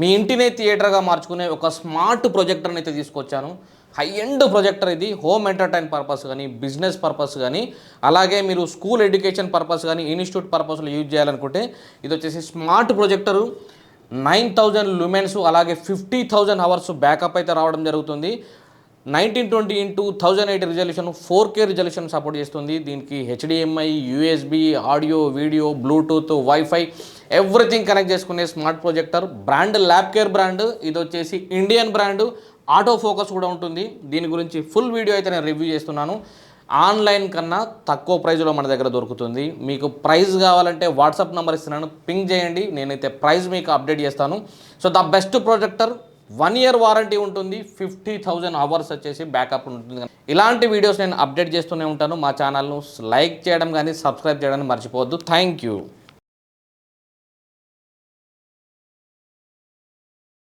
మీ ఇంటినే థియేటర్గా మార్చుకునే ఒక స్మార్ట్ ప్రొజెక్టర్ని అయితే తీసుకొచ్చాను. హై ఎండ్ ప్రొజెక్టర్ ఇది హోమ్ ఎంటర్టైన్ పర్పస్ కానీ బిజినెస్ పర్పస్ కానీ అలాగే మీరు స్కూల్ ఎడ్యుకేషన్ పర్పస్ కానీ ఇన్స్టిట్యూట్ పర్పస్లో యూజ్ చేయాలనుకుంటే ఇది వచ్చేసి smart projector. Nine thousand lumens అలాగే ఫిఫ్టీ థౌజండ్ అవర్స్ బ్యాకప్ అయితే రావడం జరుగుతుంది. Nineteen twenty into thousand eight resolution four K resolution support చేస్తుంది. దీనికి HDMI USB audio video Bluetooth WiFi everything connect చేసుకునే smart projector brand lab care brand ఇది వచ్చేసి Indian brand auto focus కూడా ఉంటుంది. దీని గురించి ఫుల్ వీడియో అయితే నేను రివ్యూ చేస్తున్నాను. ఆన్లైన్ కన్నా తక్కువ ప్రైజ్లో మన దగ్గర దొరుకుతుంది. మీకు ప్రైస్ కావాలంటే వాట్సాప్ నెంబర్ ఇస్తున్నాను. పింక్ చేయండి. నేనైతే ప్రైస్ మీకు అప్డేట్ చేస్తాను. So the best projector one year warranty ఉంటుంది. ఫిఫ్టీ థౌజండ్ అవర్స్ వచ్చేసి బ్యాకప్ ఉంటుంది. ఇలాంటి వీడియోస్ నేను అప్డేట్ చేస్తూనే ఉంటాను. మా ఛానల్ను లైక్ చేయడం కానీ సబ్స్క్రైబ్ చేయడం మర్చిపోవద్దు. Thank you.